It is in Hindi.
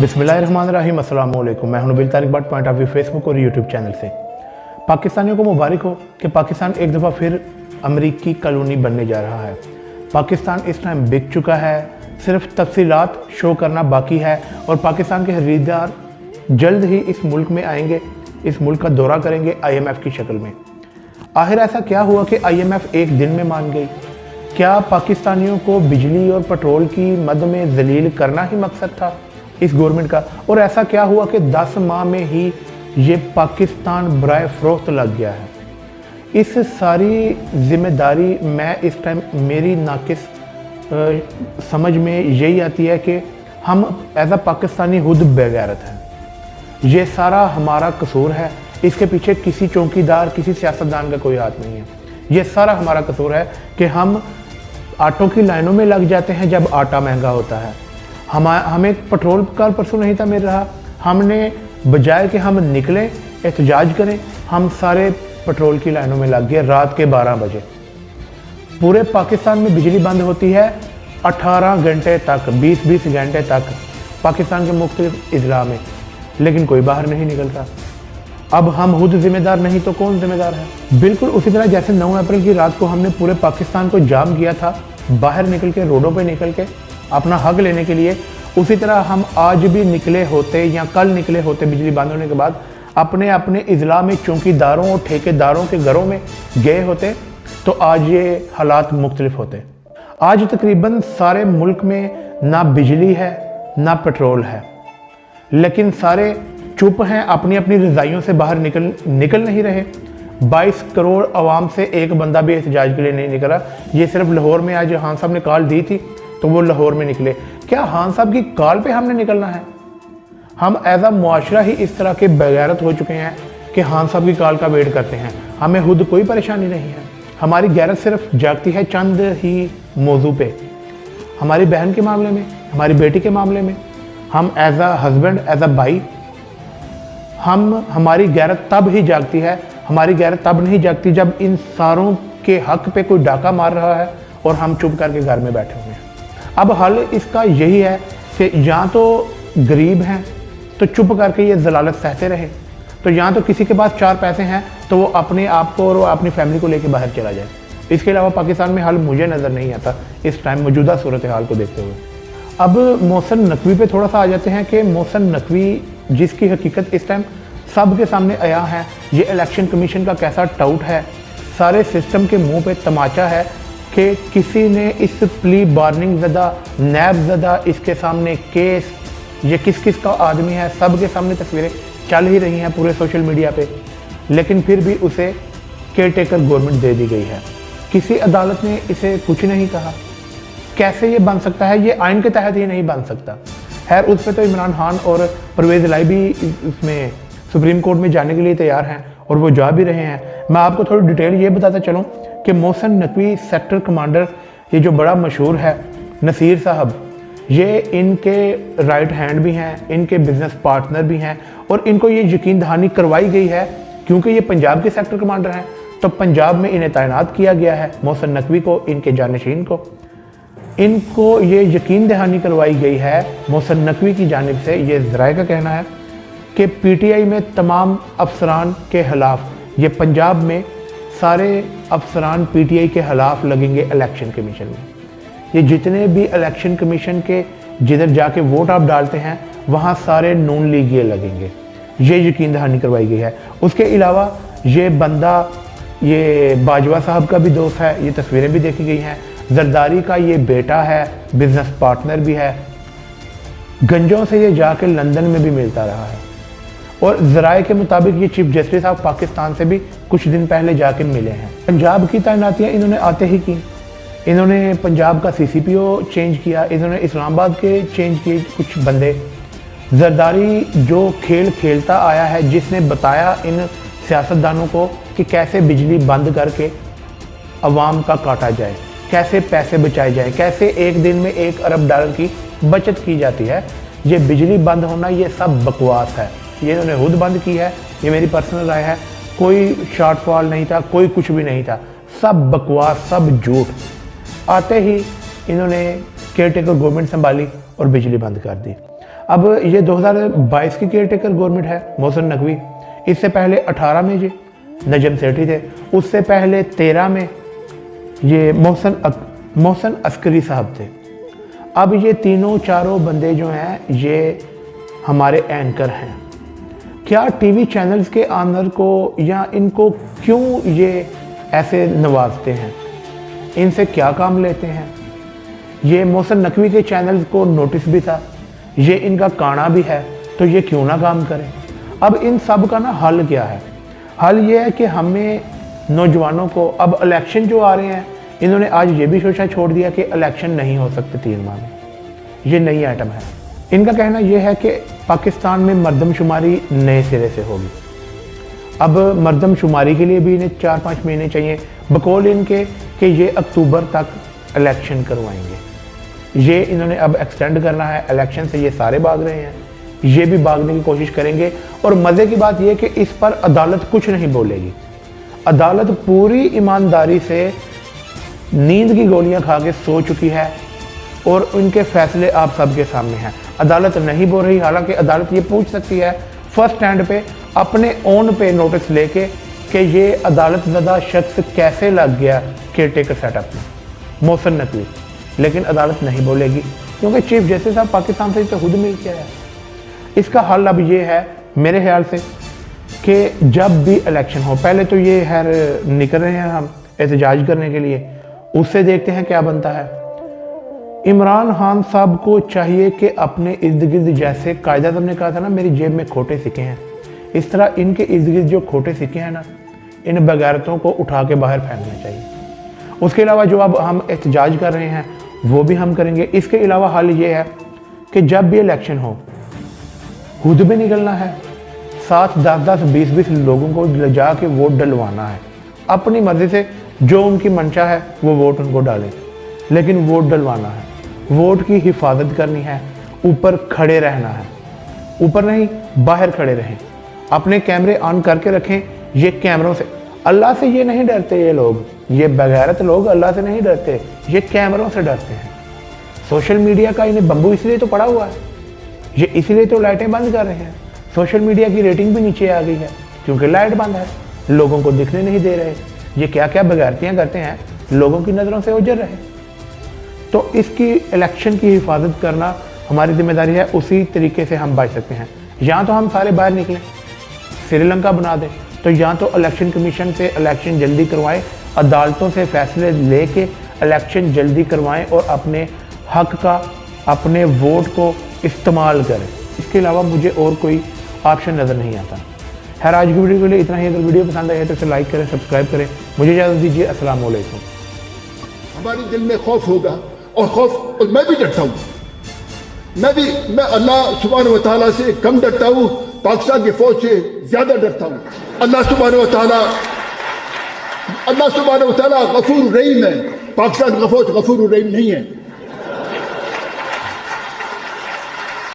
बिस्मिल्लाम मैं हूँ Nabeel Tariq Butt, point of view Facebook और यूट्यूब चैनल से। पाकिस्तानियों को मुबारक हो कि पाकिस्तान एक दफ़ा फिर अमरीकी कॉलोनी बनने जा रहा है। पाकिस्तान इस टाइम बिक चुका है। सिर्फ़ तफसीलात शो करना बाकी है और पाकिस्तान के खरीदार जल्द ही इस मुल्क में आएँगे। इस मुल्क का दौरा करेंगे आईएमएफ की शक्ल में। आखिर ऐसा क्या हुआ कि आईएमएफ एक दिन में मान गई? क्या पाकिस्तानियों को बिजली और पेट्रोल की मद में जलील करना ही मकसद था? इस गवर्नमेंट का। और ऐसा क्या हुआ कि 10 माह में ही ये पाकिस्तान बरए फ़रोख्त लग गया है। इस सारी ज़िम्मेदारी मैं इस टाइम मेरी नाकिस समझ में यही आती है कि हम एज अ पाकिस्तानी खुद बेगैरत हैं। ये सारा हमारा कसूर है। इसके पीछे किसी चौकीदार, किसी सियासतदान का कोई हाथ नहीं है। ये सारा हमारा कसूर है कि हम आटों की लाइनों में लग जाते हैं जब आटा महँगा होता है। हम, हमें पेट्रोल का परसों नहीं था मिल रहा। हमने बजाय कि हम निकलें, एहतजाज करें, हम सारे पेट्रोल की लाइनों में लग गए रात के 12 बजे। पूरे पाकिस्तान में बिजली बंद होती है 18 घंटे तक 20-20 घंटे तक पाकिस्तान के मुख्तलिफ़ अजला में। लेकिन कोई बाहर नहीं निकलता अब हम खुद जिम्मेदार नहीं तो कौन जिम्मेदार है? बिल्कुल उसी तरह जैसे 9 अप्रैल की रात को हमने पूरे पाकिस्तान को जाम किया था, बाहर निकल के, रोडों पे निकल के अपना हक लेने के लिए। उसी तरह हम आज भी निकले होते या कल निकले होते बिजली बंद होने के बाद, अपने अपने अजला में चौकीदारों और ठेकेदारों के घरों में गए होते तो आज ये हालात मुख्तलिफ़ होते। आज तकरीबन सारे मुल्क में ना बिजली है, ना पेट्रोल है। लेकिन सारे चुप हैं अपनी अपनी रजाइयों से बाहर निकल निकल नहीं रहे। 22 करोड़ आवाम से एक बंदा भी एहतजाज के लिए नहीं निकला। ये सिर्फ़ लाहौर में आज खान साहब ने कॉल दी थी। तो वो लाहौर में निकले। क्या खान साहब की कॉल पे हमने निकलना है? हम एज अ मुआशरा ही इस तरह के बगैरत हो चुके हैं कि खान साहब की कॉल का वेट करते हैं। हमें खुद कोई परेशानी नहीं है। हमारी गैरत सिर्फ़ जागती है चंद ही मौजू पे। हमारी बहन के मामले में, हमारी बेटी के मामले में, हम as a husband as a भाई, हम, हमारी गैरत तब ही जागती है, हमारी गैरत तब नहीं जागती जब इन सारों के हक पे कोई डाका मार रहा है और हम चुप करके घर में बैठे हुए अब हल इसका यही है कि या तो गरीब हैं तो चुप करके ये जलालत सहते रहे। तो या तो किसी के पास चार पैसे हैं तो वो अपने आप को और अपनी फैमिली को लेके बाहर चला जाए। इसके अलावा पाकिस्तान में हल मुझे नज़र नहीं आता इस टाइम मौजूदा सूरत हाल को देखते हुए। अब मौसन नकवी पे थोड़ा सा आ जाते हैं कि मौसन नकवी जिसकी हकीकत इस टाइम सब के सामने आया है, ये इलेक्शन कमीशन का कैसा टाउट है, सारे सिस्टम के मुँह पे तमाचा है कि किसी ने इस प्ली बार्निंग ज़दा नैब ज़दा इसके सामने केस, ये किस किस का आदमी है, सब के सामने तस्वीरें चल ही रही हैं पूरे सोशल मीडिया पे। लेकिन फिर भी उसे केयर टेकर गवर्नमेंट दे दी गई है। किसी अदालत ने इसे कुछ नहीं कहा। कैसे ये बन सकता है? ये आइन के तहत ही नहीं बन सकता। खैर, उस पर तो इमरान खान और परवेज लाई भी इसमें सुप्रीम कोर्ट में जाने के लिए तैयार हैं और वो जा भी रहे हैं। मैं आपको थोड़ी डिटेल ये बताता चलूँ कि मोहसन नकवी सेक्टर कमांडर, ये जो बड़ा मशहूर है, नसीर साहब, ये इनके राइट हैंड भी हैं, इनके बिज़नेस पार्टनर भी हैं, और इनको ये यकीन दहानी करवाई गई है, क्योंकि ये पंजाब के सेक्टर कमांडर हैं तो पंजाब में इन्हें तैनात किया गया है, मोहसन नकवी को, इनके जानशीन को। इनको ये यकीन दहानी करवाई गई है, मोहसन नकवी की जानब से ये जराए का कहना है कि पीटीआई में तमाम अफसरान के खिलाफ ये पंजाब में सारे अफसरान पीटीआई के खिलाफ लगेंगे इलेक्शन कमीशन में। ये जितने भी इलेक्शन कमीशन के जिधर जाके वोट आप डालते हैं, वहाँ सारे नून लीगिए लगेंगे। ये यकीन दहानी करवाई गई है। उसके अलावा ये बंदा, ये बाजवा साहब का भी दोस्त है, ये तस्वीरें भी देखी गई हैं। जरदारी का ये बेटा है बिज़नेस पार्टनर भी है। गंजों से ये जाके लंदन में भी मिलता रहा है। और जराए के मुताबिक ये चीफ जस्टिस साहब पाकिस्तान से भी कुछ दिन पहले जाके मिले हैं। पंजाब की तैनातियाँ इन्होंने आते ही की। इन्होंने पंजाब का सीसीपीओ चेंज किया, इन्होंने इस्लामाबाद के चेंज किए कुछ बंदे। जरदारी जो खेल खेलता आया है, जिसने बताया इन सियासतदानों को कि कैसे बिजली बंद करके अवाम का काटा जाए, कैसे पैसे बचाए जाए, कैसे एक दिन में एक अरब डॉलर की बचत की जाती है। ये बिजली बंद होना, ये सब बकवास है। ये इन्होंने खुद बंद की है ये मेरी पर्सनल राय है। कोई शॉर्टफॉल नहीं था कोई कुछ भी नहीं था। सब बकवास सब झूठ। आते ही इन्होंने केयर टेकर गवर्नमेंट संभाली और बिजली बंद कर दी। अब ये 2022 की केयर टेकर गवर्नमेंट है मोहसन नकवी। इससे पहले 18 में ये नजम सेठी थे। उससे पहले 13 में ये मोहसन अक, मोहसन अस्करी साहब थे। अब ये तीनों चारों बंदे जो हैं ये हमारे एंकर हैं। क्या टीवी चैनल्स के आनर को या इनको क्यों ये ऐसे नवाजते हैं? इनसे क्या काम लेते हैं? ये मोहसन नकवी के चैनल्स को नोटिस भी था। ये इनका काना भी है तो ये क्यों ना काम करें? अब इन सब का ना हल क्या है? हल ये है कि हमें नौजवानों को, अब इलेक्शन जो आ रहे हैं, इन्होंने आज ये भी सोचा छोड़ दिया कि इलेक्शन नहीं हो सकते तीन माह में। ये नई आइटम है। इनका कहना यह है कि पाकिस्तान में मरदमशुमारी नए सिरे से होगी। अब मरदमशुमारी के लिए भी इन्हें चार पाँच महीने चाहिए। बकौल इनके कि ये अक्टूबर तक इलेक्शन करवाएँगे। ये इन्होंने अब एक्सटेंड करना है। इलेक्शन से ये सारे भाग रहे हैं। ये भी भागने की कोशिश करेंगे। और मज़े की बात यह कि इस पर अदालत कुछ नहीं बोलेगी। अदालत पूरी ईमानदारी से नींद की गोलियाँ खा के सो चुकी है और उनके फैसले आप सबके सामने हैं। अदालत नहीं बोल रही, हालाँकि अदालत ये पूछ सकती है फ़र्स्ट स्टैंड पे अपने ओन पे नोटिस लेके कि ये अदालत ज़दा शख्स कैसे लग गया केयर टेकर सेटअप में? मोहसन नकवी। लेकिन अदालत नहीं बोलेगी, क्योंकि चीफ जस्टिस साहब पाकिस्तान से तो खुद मिल के आया इसका हल अब ये है, मेरे ख्याल से, कि जब भी इलेक्शन हो, पहले तो ये है निकल रहे हैं हम, एहतजाज करने के लिए, उससे देखते हैं क्या बनता है। इमरान खान साहब को चाहिए कि अपने इर्द गिर्द जैसे कायदा साहब ने कहा था ना, मेरी जेब में खोटे सिक्के हैं। इस तरह इनके इर्द गिर्द जो खोटे सिक्के हैं ना, इन बगैरतों को उठा के बाहर फेंकना चाहिए। उसके अलावा जो अब हम एहतजाज कर रहे हैं, वो भी हम करेंगे। इसके अलावा हल ये है कि जब भी इलेक्शन हो, खुद भी निकलना है। साथ दस दस बीस बीस लोगों को ले जा के वोट डलवाना है। अपनी मर्ज़ी से जो उनकी मंशा है, वो वोट उनको डालें। लेकिन वोट डलवाना है। वोट की हिफाजत करनी है, ऊपर खड़े रहना है। ऊपर नहीं, बाहर खड़े रहें। अपने कैमरे ऑन करके रखें, ये कैमरों से। अल्लाह से ये नहीं डरते ये लोग। ये बगैरत लोग अल्लाह से नहीं डरते। ये कैमरों से डरते हैं। सोशल मीडिया का इन्हें बम्बू इसलिए तो पड़ा हुआ है। ये इसलिए तो लाइटें बंद कर रहे हैं। सोशल मीडिया की रेटिंग भी नीचे आ गई है, क्योंकि लाइट बंद है। लोगों को दिखने नहीं दे रहे। ये क्या क्या बगैरतियाँ करते हैं, लोगों की नज़रों से उजर रहे। तो इसकी इलेक्शन की हिफाजत करना हमारी ज़िम्मेदारी है, उसी तरीके से हम बच सकते हैं। या तो हम सारे बाहर निकलें, श्रीलंका बना दें तो या तो इलेक्शन कमीशन से इलेक्शन जल्दी करवाएँ, अदालतों से फैसले लेके इलेक्शन जल्दी करवाएँ और अपने हक का, अपने वोट को इस्तेमाल करें। इसके अलावा मुझे और कोई ऑप्शन नज़र नहीं आता। खैर, आज की वीडियो के लिए इतना ही। अगर वीडियो पसंद आए तो इसे लाइक करें सब्सक्राइब करें। मुझे इजाज़त दीजिए। असल हमारे दिल में खौफ होगा। और खौफ, और मैं भी डरता हूँ। मैं भी, मैं अल्लाह सुबह वाली से कम डरता हूँ, पाकिस्तान की फौज से ज़्यादा डरता हूँ। अल्लाह सुबहान तला ताला अल्लाह सुबहान तला गफूर रहीम है। पाकिस्तान का फौज गफूर रहीम नहीं है।